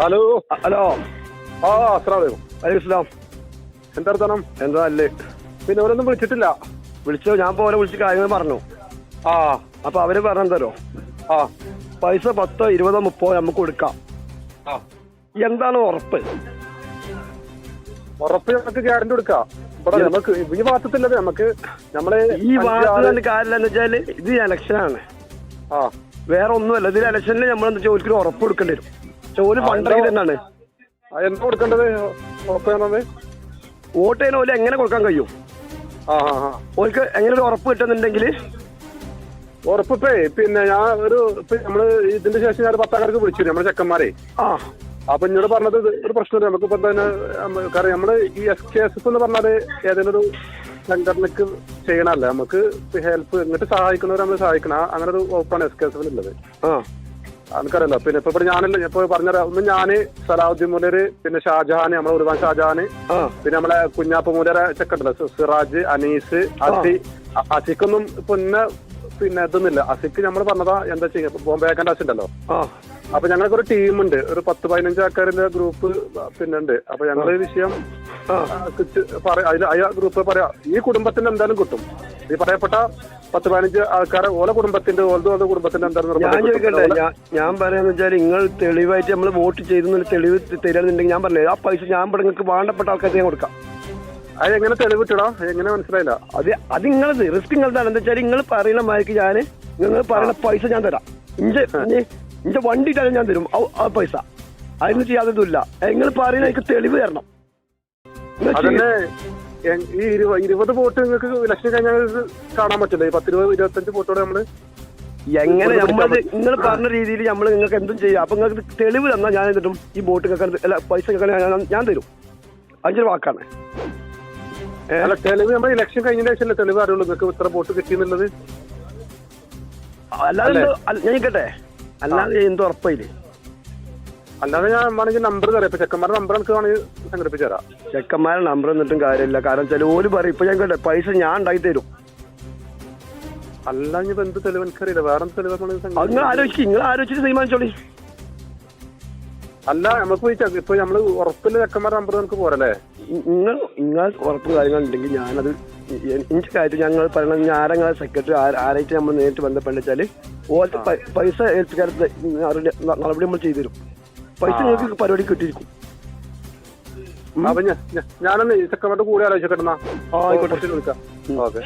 Hello hello ആ അസ്ലാം അലൈഹിസ്ലാം എന്താ എന്താ അല്ലേ പിന്നെ അവരൊന്നും വിളിച്ചിട്ടില്ല. വിളിച്ചോ? ഞാൻ പോലെ വിളിച്ച് കാര്യങ്ങൾ പറഞ്ഞു. ആ അപ്പൊ അവർ പറഞ്ഞെന്തരോ ആ. പൈസ പത്തോ ഇരുപതോ മുപ്പതോ നമുക്ക് കൊടുക്കാം. ആ. എന്താണ് ഉറപ്പ്? ഉറപ്പ് നമുക്ക് ഗ്യാരണ്ടി കൊടുക്കാം. ഇവിടെ നമുക്ക് ഈ ഭാഗത്തില്ലത് നമുക്ക് നമ്മൾ ഈ ആറ് എന്ന് വെച്ചാൽ ഇത് ഇലക്ഷനാണ്. ആ. വേറെ ഒന്നുമല്ല. ഇതിൽ ഇലക്ഷനിൽ നമ്മൾ എന്താ ചോദിക്കൊരു ഉറപ്പ് കൊടുക്കേണ്ടി വരും. തന്നെയാണ് എന്താ കൊടുക്കേണ്ടത്? ഉറപ്പ് വോട്ട് ചെയ്യുന്ന പോലെ എങ്ങനെ കൊടുക്കാൻ കഴിയും? ആ ആ ആ. ഓർക്ക് എങ്ങനെ ഒരു ഉറപ്പ് കിട്ടുന്നുണ്ടെങ്കിൽ ഉറപ്പിപ്പേ പിന്നെ ഞാൻ ഒരു ഇപ്പൊ നമ്മൾ ഇതിന്റെ ശേഷം ഞാൻ പത്താക്കാർക്ക് വിളിച്ചു നമ്മുടെ ചെക്കന്മാരെ. ആ. അപ്പൊ എന്നോട് പറഞ്ഞത് ഒരു പ്രശ്നമില്ല. നമുക്ക് ഇപ്പൊ തന്നെ കാരണം നമ്മൾ ഈ എസ് കെ എസ് എഫ് എന്ന് പറഞ്ഞാൽ ഏതെങ്കിലും ഒരു സംഘടനക്ക് ചെയ്യണല്ല നമുക്ക് ഹെൽപ്പ് എന്നിട്ട് സഹായിക്കുന്നവരെ നമ്മൾ സഹായിക്കണം. അങ്ങനെ ഒരു വകുപ്പാണ് എസ് കെ എസ് എഫിനുള്ളത് ആ. എനിക്കറിയാലോ പിന്നെ ഇപ്പൊ ഇവിടെ ഞാനല്ല ഇപ്പൊ പറഞ്ഞ ഒന്ന് ഞാൻ സലാഹുദ്ദീൻ മുലര് പിന്നെ ഷാജഹാൻ നമ്മളെ ഒരുപാട് ഷാജഹാൻ പിന്നെ നമ്മളെ കുഞ്ഞാപ്പ മുലര ചെക്കുണ്ടല്ലോ സിറാജ് അനീസ് അസി അസിക്കൊന്നും ഇപ്പൊ ഇന്ന പിന്നെ ഇതൊന്നുമില്ല. അസിക്ക് നമ്മൾ പറഞ്ഞതാ എന്താ ചെയ്യാ ബോംബെ ആവശ്യമുണ്ടല്ലോ ആ. അപ്പൊ ഞങ്ങൾക്ക് ഒരു ടീമുണ്ട്. ഒരു പത്ത് പതിനഞ്ച് ആൾക്കാരിന്റെ ഗ്രൂപ്പ് പിന്നെ ഉണ്ട്. അപ്പൊ ഞങ്ങൾ ഈ വിഷയം പറയാ അതിൽ ആ ഗ്രൂപ്പ് പറയാ ഈ കുടുംബത്തിന് എന്തായാലും കിട്ടും. ഈ പറയപ്പെട്ട പത്ത് പതിനഞ്ച് ആൾക്കാരെ ഓല കുടുംബത്തിന്റെ ഓലത് ഓല കുടുംബത്തിന്റെ എന്തായാലും ഞാൻ. ചോദിക്കട്ടെ ഞാൻ പറയാന്ന് വെച്ചാൽ നിങ്ങൾ തെളിവായിട്ട് നമ്മൾ വോട്ട് ചെയ്തു തെളിവ് തരാന്നുണ്ടെങ്കിൽ ഞാൻ പറഞ്ഞത് ആ പൈസ ഞാൻ ഇവിടെ നിങ്ങൾക്ക് വേണ്ടപ്പെട്ട ആൾക്കാർക്ക് ഞാൻ കൊടുക്കാം. അത് എങ്ങനെ തെളിവിട്ടടാ എങ്ങനെ മനസ്സിലായില്ല? അത് അത് നിങ്ങളത് റിസ്ക് നിങ്ങളതാണ്. എന്താ വെച്ചാൽ നിങ്ങൾ പറയുന്ന മാതിരിക്ക് ഞാൻ നിങ്ങൾ പറയുന്ന പൈസ ഞാൻ തരാം. ഇഞ്ചെ ഇഞ്ചെ വണ്ടി ഇട്ടാലും ഞാൻ തരും. ആ- പൈസ. അതിന് ചെയ്യാത്തതില്ല നിങ്ങൾ പറയുന്ന എനിക്ക് തെളിവ് തരണം. അതന്നെ. ഈ ഇരുപ- ഇരുപത് വോട്ട് നിങ്ങൾക്ക് ഇലക്ഷൻ കഴിഞ്ഞാൽ കാണാൻ പറ്റില്ല? ഈ പത്തിരുപത് ഇരുപത്തഞ്ച് വോട്ടോടെ നമ്മൾ എങ്ങനെ നമ്മൾ നിങ്ങൾ പറഞ്ഞ രീതിയിൽ നമ്മൾ നിങ്ങൾക്ക് എന്തും ചെയ്യാം. അപ്പൊ നിങ്ങൾക്ക് തെളിവ് തന്നാൽ ഞാൻ തരും ഈ ബോട്ട് കേൾക്കാൻ അല്ല പൈസ കേൾക്കാൻ ഞാൻ- തരും. അഞ്ചൊരു വാക്കാണ്. അല്ല തെളിവ് നമ്മൾ ഇലക്ഷൻ കഴിഞ്ഞ ശേഷം തെളിവ് അറിയുള്ളൂ? നിങ്ങൾക്ക് ഇത്ര വോട്ട് കിട്ടിയെന്നുള്ളത്? അല്ലാതെ അല്ല, ഞാൻ കേട്ടെ അല്ലാതെ എന്തോ ഉറപ്പായില്ലേ? അല്ലാതെ ഞാൻ വേണമെങ്കിൽ നമ്പർ തരാം. ഇപ്പൊ ചെക്കന്മാരുടെ നമ്പർ എനിക്ക് വേണമെങ്കിൽ സംഘടിപ്പിച്ചു തരാം. ചെക്കന്മാരെ നമ്പർ എന്നിട്ടും കാര്യമില്ല. കാരണം ചില ഓൽ പറയും ഇപ്പൊ ഞാൻ കേട്ടെ പൈസ ഞാൻ ഉണ്ടാക്കി തരും. അല്ല ഇനി എന്ത് തെളിവ് എനിക്കറിയില്ല. വേറെ എന്ത് തെളിവ് നിങ്ങൾ? ആലോചിക്കും നിങ്ങൾ ആലോചിച്ചിട്ട് തീരുമാനിച്ചോളി. അല്ല നമുക്ക് ഇപ്പൊ നമ്മൾ ഉറപ്പില്ല ചെക്കന്മാരുടെ നമ്പർ നമുക്ക് പോരല്ലേ? നിങ്ങൾ നിങ്ങൾ ഉറപ്പ് കാര്യങ്ങൾ ഉണ്ടെങ്കിൽ ഞാനത് എനിക്ക് കാര്യത്തിൽ ഞങ്ങൾ പറയണം ഞാൻ ആരെങ്കിലും സെക്രട്ടറി ആരായിട്ട് നമ്മൾ നേരിട്ട് ബന്ധപ്പെട്ടാൽ ഓരോ പൈസ ഏൽപ്പിക്കാത്ത നടപടി നമ്മൾ ചെയ്തു തരും പൈസ. നിങ്ങൾക്ക് പരിപാടി കിട്ടിയിരിക്കും. അപ്പൊ ഞാൻ ഞാനൊന്ന് ചെക്കന്മാരുടെ കൂടെ ആലോചിക്കട്ടെന്നാ ആ, ആയിക്കോട്ടെ. വിളിക്കാം. ഓക്കെ.